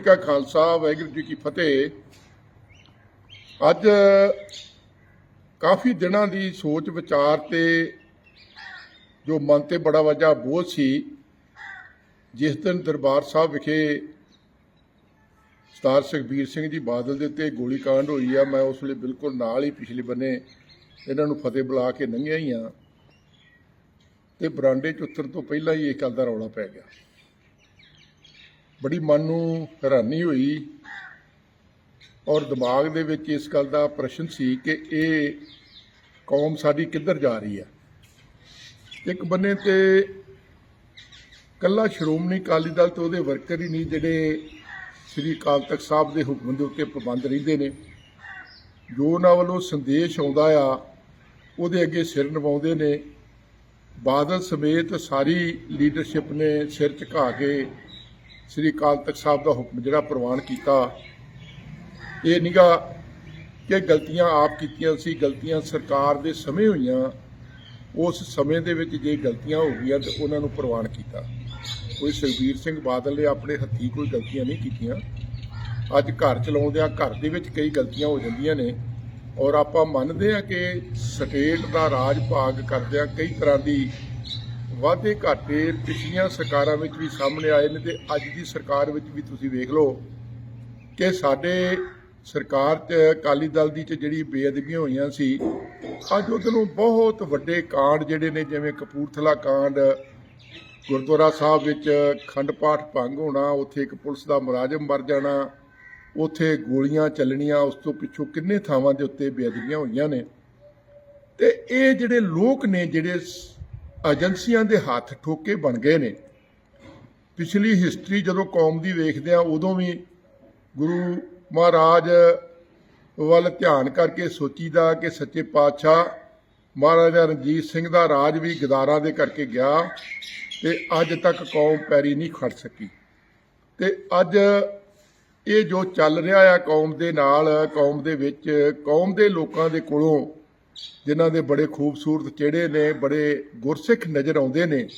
ਜੀ ਕਾ ਖਾਲਸਾ, ਵਾਹਿਗੁਰੂ ਜੀ ਕੀ ਫਤਿਹ। ਅੱਜ ਕਾਫੀ ਦਿਨਾਂ ਦੀ ਸੋਚ ਵਿਚਾਰ ਤੇ ਜੋ ਮਨ ਤੇ ਬੜਾ ਵੱਜਾ ਬੋਝ ਸੀ, ਜਿਸ ਦਿਨ ਦਰਬਾਰ ਸਾਹਿਬ ਵਿਖੇ ਸਤਾਰ ਸੁਖਬੀਰ ਸਿੰਘ ਜੀ ਬਾਦਲ ਦੇ ਉੱਤੇ ਗੋਲੀ ਹੋਈ ਆ, ਮੈਂ ਉਸ ਵੇਲੇ ਬਿਲਕੁਲ ਨਾਲ ਹੀ ਪਿਛਲੇ ਬੰਨੇ ਇਹਨਾਂ ਨੂੰ ਫਤਿਹ ਬੁਲਾ ਕੇ ਲੰਘਿਆ ਹੀ ਆ। ਤੇ ਬਰਾਂਡੇ 'ਚ ਉਤਰਨ ਤੋਂ ਪਹਿਲਾਂ ਹੀ ਇਹ ਗੱਲ ਦਾ ਰੌਲਾ ਪੈ ਗਿਆ। ਬੜੀ ਮਨ ਨੂੰ ਹੈਰਾਨੀ ਹੋਈ ਔਰ ਦਿਮਾਗ ਦੇ ਵਿੱਚ ਇਸ ਗੱਲ ਦਾ ਪ੍ਰਸ਼ਨ ਸੀ ਕਿ ਇਹ ਕੌਮ ਸਾਡੀ ਕਿੱਧਰ ਜਾ ਰਹੀ ਹੈ। ਇੱਕ ਬੰਨੇ ਤੇ ਕੱਲਾ ਸ਼੍ਰੋਮਣੀ ਅਕਾਲੀ ਦਲ ਤੇ ਉਹਦੇ ਵਰਕਰ ਹੀ ਨਹੀਂ, ਜਿਹੜੇ ਸ੍ਰੀ ਅਕਾਲ ਤਖਤ ਸਾਹਿਬ ਦੇ ਹੁਕਮ ਦੇ ਉੱਤੇ ਪਾਬੰਦ ਰਹਿੰਦੇ ਨੇ। ਜੋ ਉਹਨਾਂ ਵੱਲੋਂ ਸੰਦੇਸ਼ ਆਉਂਦਾ ਆ, ਉਹਦੇ ਅੱਗੇ ਸਿਰ ਨਿਵਾਉਂਦੇ ਨੇ। ਬਾਦਲ ਸਮੇਤ ਸਾਰੀ ਲੀਡਰਸ਼ਿਪ ਨੇ ਸਿਰ ਝੁਕਾ ਕੇ ਸ੍ਰੀ ਅਕਾਲ ਤਖਤ ਸਾਹਿਬ ਦਾ ਹੁਕਮ ਜਿਹੜਾ ਪ੍ਰਵਾਨ ਕੀਤਾ, ਇਹ ਨਿਗਾ ਕਿ ਗਲਤੀਆਂ ਆਪ ਕੀਤੀਆਂ ਸੀ, ਗਲਤੀਆਂ ਸਰਕਾਰ ਦੇ ਸਮੇਂ ਹੋਈਆਂ, ਉਸ ਸਮੇਂ ਦੇ ਵਿੱਚ ਜੇ ਗਲਤੀਆਂ ਹੋ ਗਈਆਂ ਤੇ ਉਹਨਾਂ ਨੂੰ ਪ੍ਰਵਾਨ ਕੀਤਾ। ਕੋਈ ਸੁਖਬੀਰ ਸਿੰਘ ਬਾਦਲ ਨੇ ਆਪਣੇ ਹੱਥੀ ਕੋਈ ਗਲਤੀਆਂ ਨਹੀਂ ਕੀਤੀਆਂ। ਅੱਜ ਘਰ ਚਲਾਉਂਦਿਆਂ ਘਰ ਦੇ ਵਿੱਚ ਕਈ ਗਲਤੀਆਂ ਹੋ ਜਾਂਦੀਆਂ ਨੇ ਔਰ ਆਪਾਂ ਮੰਨਦੇ ਹਾਂ ਕਿ ਸਟੇਟ ਦਾ ਰਾਜ ਭਾਗ ਕਰਦਿਆਂ ਕਈ ਤਰ੍ਹਾਂ ਦੀ ਵਾਧੇ ਘਾਟੇ ਪਿਛਲੀਆਂ ਸਰਕਾਰਾਂ ਵਿੱਚ ਵੀ ਸਾਹਮਣੇ ਆਏ ਨੇ ਤੇ ਅੱਜ ਦੀ ਸਰਕਾਰ ਵਿੱਚ ਵੀ ਤੁਸੀਂ ਵੇਖ ਲਓ ਕਿ ਸਾਡੇ ਸਰਕਾਰ ਤੇ ਅਕਾਲੀ ਦਲ ਦੀ ਚ ਜਿਹੜੀ ਬੇਅਦਬੀਆਂ ਹੋਈਆਂ ਸੀ, ਅੱਜ ਉਹਦੇ ਨੂੰ ਬਹੁਤ ਵੱਡੇ ਕਾਂਡ ਜਿਹੜੇ ਨੇ, ਜਿਵੇਂ ਕਪੂਰਥਲਾ ਕਾਂਡ, ਗੁਰਦੁਆਰਾ ਸਾਹਿਬ ਵਿੱਚ ਖੰਡ ਪਾਠ ਭੰਗ ਹੋਣਾ, ਉੱਥੇ ਇੱਕ ਪੁਲਿਸ ਦਾ ਮੁਲਾਜ਼ਮ ਮਰ ਜਾਣਾ, ਉੱਥੇ ਗੋਲੀਆਂ ਚੱਲਣੀਆਂ, ਉਸ ਤੋਂ ਪਿੱਛੋਂ ਕਿੰਨੇ ਥਾਵਾਂ ਦੇ ਉੱਤੇ ਬੇਅਦਬੀਆਂ ਹੋਈਆਂ ਨੇ। ਤੇ ਇਹ ਜਿਹੜੇ ਲੋਕ ਨੇ, ਜਿਹੜੇ ਏਜੰਸੀਆਂ ਦੇ ਹੱਥ ਠੋਕੇ ਬਣ ਗਏ ਨੇ। ਪਿਛਲੀ ਹਿਸਟਰੀ ਜਦੋਂ ਕੌਮ ਦੀ ਵੇਖਦੇ ਆ ਉਦੋਂ ਵੀ ਗੁਰੂ ਮਹਾਰਾਜ ਵੱਲ ਧਿਆਨ ਕਰਕੇ ਸੋਚੀਦਾ ਕਿ ਸੱਚੇ ਪਾਤਸ਼ਾਹ ਮਹਾਰਾਜਾ ਰਣਜੀਤ ਸਿੰਘ ਦਾ ਰਾਜ ਵੀ ਗਦਾਰਾਂ ਦੇ ਕਰਕੇ ਗਿਆ ਤੇ ਅੱਜ ਤੱਕ ਕੌਮ ਪੈਰੀ ਨਹੀਂ ਖੜ ਸਕੀ। ਤੇ ਅੱਜ ਇਹ ਜੋ ਚੱਲ ਰਿਹਾ ਆ ਕੌਮ ਦੇ ਨਾਲ, ਕੌਮ ਦੇ ਵਿੱਚ, ਕੌਮ ਦੇ ਲੋਕਾਂ ਦੇ ਕੋਲੋਂ ਜਿਨ੍ਹਾਂ ਦੇ ਬੜੇ ਖੂਬਸੂਰਤ ਚਿਹੜੇ ਨੇ, ਬੜੇ ਗੁਰਸਿੱਖ ਨਜ਼ਰ ਆਉਂਦੇ ਨੇ।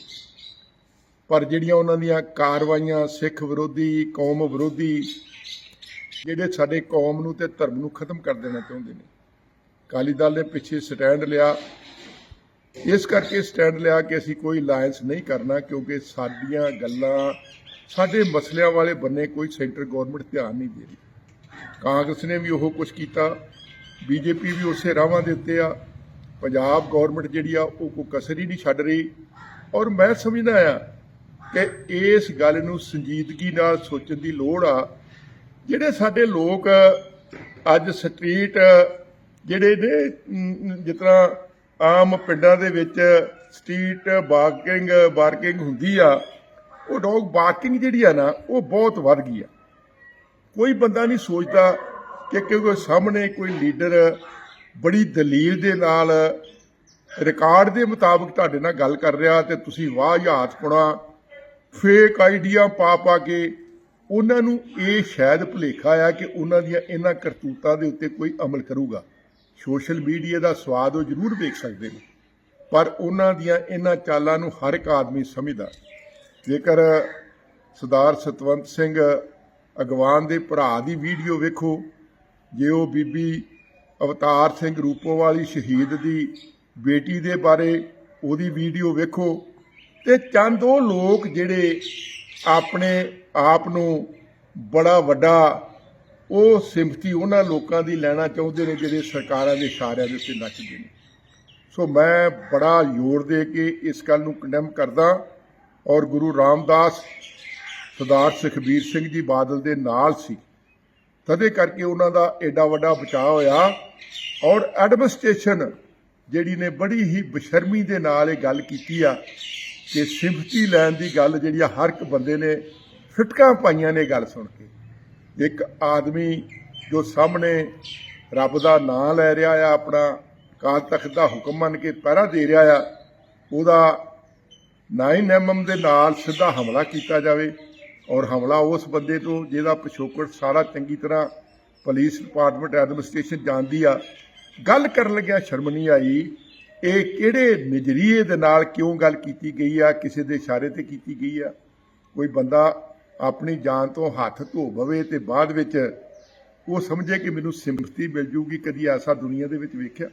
ਪਰ ਜਿਹੜੀਆਂ ਉਹਨਾਂ ਦੀਆਂ ਕਾਰਵਾਈਆਂ ਸਿੱਖ ਵਿਰੋਧੀ, ਕੌਮ ਵਿਰੋਧੀ, ਜਿਹੜੇ ਸਾਡੇ ਕੌਮ ਨੂੰ ਤੇ ਧਰਮ ਨੂੰ ਖਤਮ ਕਰ ਦੇਣਾ ਚਾਹੁੰਦੇ ਨੇ। ਅਕਾਲੀ ਦਲ ਨੇ ਪਿੱਛੇ ਸਟੈਂਡ ਲਿਆ। ਇਸ ਕਰਕੇ ਸਟੈਂਡ ਲਿਆ ਕਿ ਅਸੀਂ ਕੋਈ ਲਾਇੰਸ ਨਹੀਂ ਕਰਨਾ, ਕਿਉਂਕਿ ਸਾਡੀਆਂ ਗੱਲਾਂ, ਸਾਡੇ ਮਸਲਿਆਂ ਵਾਲੇ ਬੰਨੇ ਕੋਈ ਸੈਂਟਰ ਗਵਰਨਮੈਂਟ ਧਿਆਨ ਨਹੀਂ ਦੇ ਰਹੀ। ਕਾਂਗਰਸ ਨੇ ਵੀ ਉਹ ਕੁਝ ਕੀਤਾ। ਬੀਜੇਪੀ ਵੀ ਉਸੇ ਰਾਹਾਂ ਦੇ ਉੱਤੇ ਆ। ਪੰਜਾਬ ਗਵਰਨਮੈਂਟ ਜਿਹੜੀ ਆ ਉਹ ਕੋਈ ਕਸਰ ਹੀ ਨਹੀਂ ਛੱਡ ਰਹੀ। ਔਰ ਮੈਂ ਸਮਝਦਾ ਆ ਕਿ ਇਸ ਗੱਲ ਨੂੰ ਸੰਜੀਦਗੀ ਨਾਲ ਸੋਚਣ ਦੀ ਲੋੜ ਆ। ਜਿਹੜੇ ਸਾਡੇ ਲੋਕ ਅੱਜ ਸਟਰੀਟ ਜਿਹੜੇ ਨੇ ਅਮ, ਜਿਸ ਤਰ੍ਹਾਂ ਆਮ ਪਿੰਡਾਂ ਦੇ ਵਿੱਚ ਸਟਰੀਟ ਬਾਰਕਿੰਗ ਬਾਰਕਿੰਗ ਹੁੰਦੀ ਆ ਉਹ ਡੌਗ ਬਾਰਕਿੰਗ ਜਿਹੜੀ ਆ ਨਾ ਉਹ ਬਹੁਤ ਵੱਧ ਗਈ ਆ। ਕੋਈ ਬੰਦਾ ਨਹੀਂ ਸੋਚਦਾ ਕਿ ਕਿਉਂਕਿ ਸਾਹਮਣੇ ਕੋਈ ਲੀਡਰ ਬੜੀ ਦਲੀਲ ਦੇ ਨਾਲ ਰਿਕਾਰਡ ਦੇ ਮੁਤਾਬਕ ਤੁਹਾਡੇ ਨਾਲ ਗੱਲ ਕਰ ਰਿਹਾ ਤੇ ਤੁਸੀਂ ਵਾਹ ਯਾਦ ਪੁਣਾ ਫੇਕ ਆਈਡੀਆ ਪਾ ਪਾ ਕੇ ਉਹਨਾਂ ਨੂੰ ਇਹ ਸ਼ਾਇਦ ਭੁਲੇਖਾ ਆ ਕਿ ਉਹਨਾਂ ਦੀਆਂ ਇਹਨਾਂ ਕਰਤੂਤਾਂ ਦੇ ਉੱਤੇ ਕੋਈ ਅਮਲ ਕਰੂਗਾ। ਸੋਸ਼ਲ ਮੀਡੀਆ ਦਾ ਸਵਾਦ ਉਹ ਜ਼ਰੂਰ ਵੇਖ ਸਕਦੇ ਨੇ, ਪਰ ਉਹਨਾਂ ਦੀਆਂ ਇਹਨਾਂ ਚਾਲਾਂ ਨੂੰ ਹਰ ਇੱਕ ਆਦਮੀ ਸਮਝਦਾ। ਜੇਕਰ ਸਰਦਾਰ ਸਤਵੰਤ ਸਿੰਘ ਅਗਵਾਨ ਦੇ ਭਰਾ ਦੀ ਵੀਡੀਓ ਵੇਖੋ ਜੇ ਉਹ ਬੀਬੀ ਅਵਤਾਰ ਸਿੰਘ ਰੂਪੋਵਾਲੀ ਸ਼ਹੀਦ ਦੀ ਬੇਟੀ ਦੇ ਬਾਰੇ ਉਹਦੀ ਵੀਡੀਓ ਵੇਖੋ, ਤੇ ਚੰਦ ਉਹ ਲੋਕ ਜਿਹੜੇ ਆਪਣੇ ਆਪ ਨੂੰ ਬੜਾ ਵੱਡਾ ਉਹ ਸਿੰਪਥੀ ਉਹਨਾਂ ਲੋਕਾਂ ਦੀ ਲੈਣਾ ਚਾਹੁੰਦੇ ਨੇ ਜਿਹੜੇ ਸਰਕਾਰਾਂ ਦੇ ਇਸ਼ਾਰਿਆਂ ਦੇ ਉੱਤੇ ਨੱਚਦੇ ਨੇ। ਸੋ ਮੈਂ ਬੜਾ ਜ਼ੋਰ ਦੇ ਕੇ ਇਸ ਗੱਲ ਨੂੰ ਕੰਡੈਮ ਕਰਦਾ ਔਰ ਗੁਰੂ ਰਾਮਦਾਸ ਸਰਦਾਰ ਸੁਖਬੀਰ ਸਿੰਘ ਜੀ ਬਾਦਲ ਦੇ ਨਾਲ ਸੀ। ਤਦੇ ਕਰਕੇ ਉਹਨਾਂ ਦਾ ਐਡਾ ਵੱਡਾ ਬਚਾਅ ਹੋਇਆ। ਔਰ ਐਡਮਿਨਿਸਟ੍ਰੇਸ਼ਨ ਜਿਹੜੀ ਨੇ ਬੜੀ ਹੀ ਬਸ਼ਰਮੀ ਦੇ ਨਾਲ ਇਹ ਗੱਲ ਕੀਤੀ ਆ ਕਿ ਸਿਫਤੀ ਲੈਣ ਦੀ ਗੱਲ ਜਿਹੜੀ ਆ, ਹਰ ਇੱਕ ਬੰਦੇ ਨੇ ਫਿਟਕਾਂ ਪਾਈਆਂ ਨੇ ਗੱਲ ਸੁਣ ਕੇ। ਇੱਕ ਆਦਮੀ ਜੋ ਸਾਹਮਣੇ ਰੱਬ ਦਾ ਨਾਮ ਲੈ ਰਿਹਾ ਆ, ਆਪਣਾ ਕਾਲ ਤਖਤ ਦਾ ਹੁਕਮ ਮੰਨ ਕੇ ਪਹਿਰਾ ਦੇ ਰਿਹਾ ਆ, ਉਹਦਾ 9 ਐਮਐਮ ਦੇ ਨਾਲ ਸਿੱਧਾ ਹਮਲਾ ਕੀਤਾ ਜਾਵੇ। ਔਰ ਹਮਲਾ ਉਸ ਬੰਦੇ ਤੋਂ ਜਿਹਦਾ ਪਿਛੋਕੜ ਸਾਰਾ ਚੰਗੀ ਤਰ੍ਹਾਂ ਪੁਲਿਸ ਡਿਪਾਰਟਮੈਂਟ ਐਡਮਿਨਿਸਟ੍ਰੇਸ਼ਨ ਜਾਣਦੀ ਆ। ਗੱਲ ਕਰਨ ਲੱਗਿਆ ਸ਼ਰਮ ਨਹੀਂ ਆਈ। ਇਹ ਕਿਹੜੇ ਨਜ਼ਰੀਏ ਦੇ ਨਾਲ ਕਿਉਂ ਗੱਲ ਕੀਤੀ ਗਈ ਆ? ਕਿਸੇ ਦੇ ਇਸ਼ਾਰੇ ਤੇ ਕੀਤੀ ਗਈ ਆ? ਕੋਈ ਬੰਦਾ ਆਪਣੀ ਜਾਨ ਤੋਂ ਹੱਥ ਧੋ ਬਵੇ ਤੇ ਬਾਅਦ ਵਿੱਚ ਉਹ ਸਮਝੇ ਕਿ ਮੈਨੂੰ ਸਿੰਪਥੀ ਮਿਲ ਜੂਗੀ ਕਦੀ ਐਸਾ ਦੁਨੀਆ ਦੇ ਵਿੱਚ ਵੇਖਿਆ।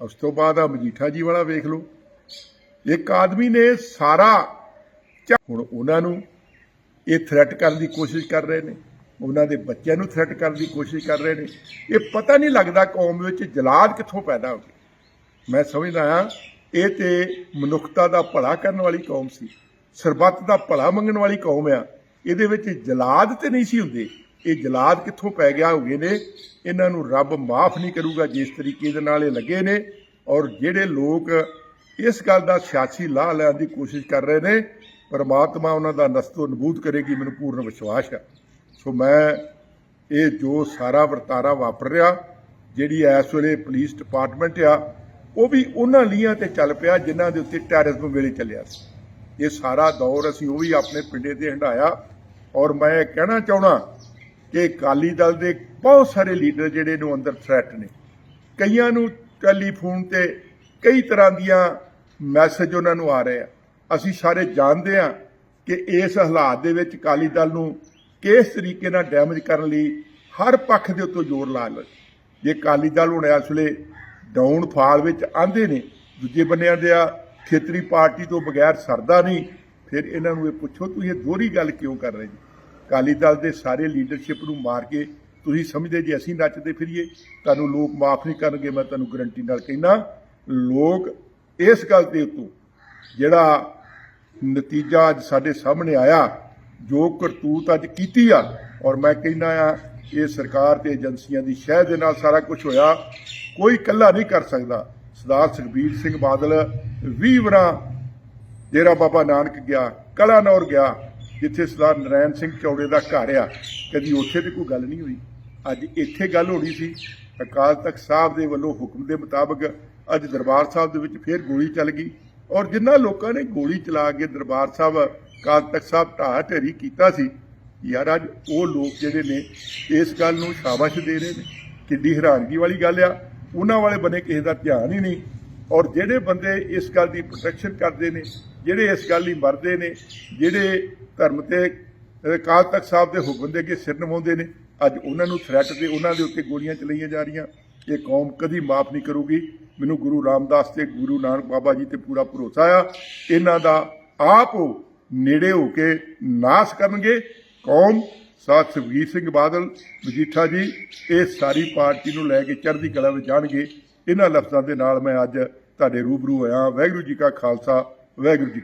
ਉਸ ਤੋਂ ਬਾਅਦ ਆ ਮਜੀਠਾ ਜੀ ਵਾਲਾ ਵੇਖ ਲਓ। ਇੱਕ ਆਦਮੀ ਨੇ ਸਾਰਾ ਹੁਣ ਉਹਨਾਂ ਨੂੰ ਇਹ ਥ੍ਰੈਟ ਕਰਨ ਦੀ ਕੋਸ਼ਿਸ਼ ਕਰ ਰਹੇ ਨੇ। ਉਹਨਾਂ ਦੇ ਬੱਚਿਆਂ ਨੂੰ ਥ੍ਰੈਟ ਕਰਨ ਦੀ ਕੋਸ਼ਿਸ਼ ਕਰ ਰਹੇ ਨੇ। ਇਹ ਪਤਾ ਨਹੀਂ ਲੱਗਦਾ ਕੌਮ ਵਿੱਚ ਜਲਾਦ ਕਿੱਥੋਂ ਪੈਦਾ ਹੋ ਗਈ। ਮੈਂ ਸਮਝਦਾ ਹਾਂ, ਇਹ ਤੇ ਮਨੁੱਖਤਾ ਦਾ ਭਲਾ ਕਰਨ ਵਾਲੀ ਕੌਮ ਸੀ। ਸਰਬੱਤ ਦਾ ਭਲਾ ਮੰਗਣ ਵਾਲੀ ਕੌਮ ਆ। ਇਹਦੇ ਵਿੱਚ ਜਲਾਦ ਤੇ ਨਹੀਂ ਸੀ ਹੁੰਦੇ। ਇਹ ਜਲਾਦ ਕਿੱਥੋਂ ਪੈ ਗਿਆ ਹੋਗੇ ਨੇ, ਇਹਨਾਂ ਨੂੰ ਰੱਬ ਮਾਫ ਨਹੀਂ ਕਰੂਗਾ ਜਿਸ ਤਰੀਕੇ ਦੇ ਨਾਲ ਇਹ ਲੱਗੇ ਨੇ। ਔਰ ਜਿਹੜੇ ਲੋਕ ਇਸ ਗੱਲ ਦਾ ਸਿਆਸੀ ਲਾਹ ਲੈਣ ਦੀ ਕੋਸ਼ਿਸ਼ ਕਰ ਰਹੇ ਨੇ ਪਰਮਾਤਮਾ ਉਹਨਾਂ ਦਾ ਨਸਤੋ ਨਬੂਦ ਕਰੇਗੀ, ਮੈਨੂੰ ਪੂਰਨ ਵਿਸ਼ਵਾਸ ਹੈ। ਸੋ ਮੈਂ ਇਹ ਜੋ ਸਾਰਾ ਵਰਤਾਰਾ ਵਾਪਰ ਰਿਹਾ, ਜਿਹੜੀ ਇਸ ਵੇਲੇ ਪੁਲਿਸ ਡਿਪਾਰਟਮੈਂਟ ਆ, ਉਹ ਵੀ ਉਹਨਾਂ ਲੀਹਾਂ ਤੇ ਚੱਲ ਪਿਆ ਜਿਨ੍ਹਾਂ ਦੇ ਉੱਤੇ ਟੈਰਰਿਜ਼ਮ ਵੇਲੇ ਚੱਲਿਆ ਸੀ। ਇਹ ਸਾਰਾ ਦੌਰ ਅਸੀਂ ਉਹ ਵੀ ਆਪਣੇ ਪਿੰਡੇ ਤੇ ਹੰਡਾਇਆ ਔਰ ਮੈਂ ਇਹ ਕਹਿਣਾ ਚਾਹਣਾ ਕਿ ਅਕਾਲੀ ਦਲ ਦੇ ਬਹੁਤ ਸਾਰੇ ਲੀਡਰ ਜਿਹੜੇ ਨੂੰ ਅੰਦਰ ਥ੍ਰੈਟ ਨੇ। ਕਈਆਂ ਨੂੰ ਟੈਲੀਫੋਨ ਤੇ ਕਈ ਤਰ੍ਹਾਂ ਦੀਆਂ ਮੈਸੇਜ ਉਹਨਾਂ ਨੂੰ ਆ ਰਹੇ ਆ। ਅਸੀਂ ਸਾਰੇ ਜਾਣਦੇ ਹਾਂ ਕਿ ਇਸ ਹਾਲਾਤ ਦੇ ਵਿੱਚ ਅਕਾਲੀ ਦਲ ਨੂੰ ਕਿਸ ਤਰੀਕੇ ਨਾਲ ਡੈਮੇਜ ਕਰਨ ਲਈ ਹਰ ਪੱਖ ਦੇ ਉੱਤੇ ਜ਼ੋਰ ਲਾ ਲਓ। ਜੇ ਅਕਾਲੀ ਦਲ ਹੁਣ ਇਸ ਵੇਲੇ ਡਾਊਨ ਫਾਲ ਵਿੱਚ ਆਂਦੇ ਨੇ, ਦੂਜੇ ਬੰਨਿਆਂ ਦੇ ਆ, ਖੇਤਰੀ ਪਾਰਟੀ ਤੋਂ ਬਗੈਰ ਸਰਦਾ ਨਹੀਂ, ਫਿਰ ਇਹਨਾਂ ਨੂੰ ਇਹ ਪੁੱਛੋ, ਤੁਸੀਂ ਇਹ ਦੋਹਰੀ ਗੱਲ ਕਿਉਂ ਕਰ ਰਹੇ ਜੀ? ਅਕਾਲੀ ਦਲ ਦੇ ਸਾਰੇ ਲੀਡਰਸ਼ਿਪ ਨੂੰ ਮਾਰ ਕੇ ਤੁਸੀਂ ਸਮਝਦੇ ਜੇ ਅਸੀਂ ਨੱਚਦੇ ਫਿਰੀਏ, ਤੁਹਾਨੂੰ ਲੋਕ ਮਾਫ ਨਹੀਂ ਕਰਨਗੇ, ਮੈਂ ਤੁਹਾਨੂੰ ਗਰੰਟੀ ਨਾਲ ਕਹਿੰਦਾ, ਲੋਕ ਇਸ ਗੱਲ ਦੇ ਉੱਤੋਂ ਜਿਹੜਾ ਨਤੀਜਾ ਅੱਜ ਸਾਡੇ ਸਾਹਮਣੇ ਆਇਆ, ਜੋ ਕਰਤੂਤ ਅੱਜ ਕੀਤੀ ਆ। ਔਰ ਮੈਂ ਕਹਿੰਦਾ ਆ, ਇਹ ਸਰਕਾਰ ਤੇ ਏਜੰਸੀਆਂ ਦੀ ਸ਼ਹਿ ਦੇ ਨਾਲ ਸਾਰਾ ਕੁਝ ਹੋਇਆ, ਕੋਈ ਇਕੱਲਾ ਨਹੀਂ ਕਰ ਸਕਦਾ। ਸਰਦਾਰ ਸੁਖਬੀਰ ਸਿੰਘ ਬਾਦਲ 20 ਵਰਾਂ ਡੇਰਾ ਬਾਬਾ ਨਾਨਕ ਗਿਆ, ਕਲਾਨੌਰ ਗਿਆ, ਜਿੱਥੇ ਸਰਦਾਰ ਨਰੈਣ ਸਿੰਘ ਚੌੜੇ ਦਾ ਘਰ ਆ। ਕਦੀ ਉੱਥੇ ਤੇ ਕੋਈ ਗੱਲ ਨਹੀਂ ਹੋਈ। ਅੱਜ ਇੱਥੇ ਗੱਲ ਹੋਣੀ ਸੀ। ਅਕਾਲ ਤਖਤ ਸਾਹਿਬ ਦੇ ਵੱਲੋਂ ਹੁਕਮ ਦੇ ਮੁਤਾਬਕ ਅੱਜ ਦਰਬਾਰ ਸਾਹਿਬ ਦੇ ਵਿੱਚ ਫੇਰ ਗੋਲੀ ਚੱਲ ਗਈ। ਔਰ ਜਿਨ੍ਹਾਂ ਲੋਕਾਂ ਨੇ ਗੋਲੀ ਚਲਾ ਕੇ ਦਰਬਾਰ ਸਾਹਿਬ ਅਕਾਲ ਤਖਤ ਸਾਹਿਬ ਢਾਹ ਢੇਰੀ ਕੀਤਾ ਸੀ, ਯਾਰ ਅੱਜ ਉਹ ਲੋਕ ਜਿਹੜੇ ਨੇ, ਇਸ ਗੱਲ ਨੂੰ ਸ਼ਾਬਾਸ਼ ਦੇ ਰਹੇ ਨੇ। ਕਿੱਡੀ ਹੈਰਾਨਗੀ ਵਾਲੀ ਗੱਲ ਆ। ਉਹਨਾਂ ਵਾਲੇ ਬਨੇ ਕਿਸੇ ਦਾ ਧਿਆਨ ਹੀ ਨਹੀਂ। ਔਰ ਜਿਹੜੇ ਬੰਦੇ ਇਸ ਗੱਲ ਦੀ ਪ੍ਰੋਟੈਕਸ਼ਨ ਕਰਦੇ ਨੇ, ਜਿਹੜੇ ਇਸ ਗੱਲ ਲਈ ਮਰਦੇ ਨੇ, ਜਿਹੜੇ ਧਰਮ ਤੇ ਅਕਾਲ ਤਖਤ ਸਾਹਿਬ ਦੇ ਹੁਕਮ ਦੇ ਅੱਗੇ ਸਿਰ ਨਿਵਾਉਂਦੇ ਨੇ, ਅੱਜ ਉਹਨਾਂ ਨੂੰ ਥ੍ਰੈਟ ਤੇ ਉਹਨਾਂ ਦੇ ਉੱਤੇ ਗੋਲੀਆਂ ਚਲਾਈਆਂ ਜਾ ਰਹੀਆਂ। ਇਹ ਕੌਮ ਕਦੀ ਮਾਫ ਨਹੀਂ ਕਰੂਗੀ। ਮੈਨੂੰ ਗੁਰੂ ਰਾਮਦਾਸ ਤੇ ਗੁਰੂ ਨਾਨਕ ਬਾਬਾ ਜੀ ਤੇ ਪੂਰਾ ਭਰੋਸਾ ਆ। ਇਹਨਾਂ ਦਾ ਆਪ ਉਹ ਨੇੜੇ ਹੋ ਕੇ ਨਾਸ਼ ਕਰਨਗੇ। ਕੌਮ ਸਾਥ ਸੁਖਬੀਰ ਸਿੰਘ ਬਾਦਲ, ਮਜੀਠਾ ਜੀ, ਇਹ ਸਾਰੀ ਪਾਰਟੀ ਨੂੰ ਲੈ ਕੇ ਚੜ੍ਹਦੀ ਕਲਾ ਵਿੱਚ ਜਾਣਗੇ। ਇਹਨਾਂ ਲਫ਼ਜ਼ਾਂ ਦੇ ਨਾਲ ਮੈਂ ਅੱਜ ਤੁਹਾਡੇ ਰੂਬਰੂ ਹੋਇਆ। ਵਾਹਿਗੁਰੂ ਜੀ ਕਾ ਖਾਲਸਾ, ਵਾਹਿਗੁਰੂ ਜੀ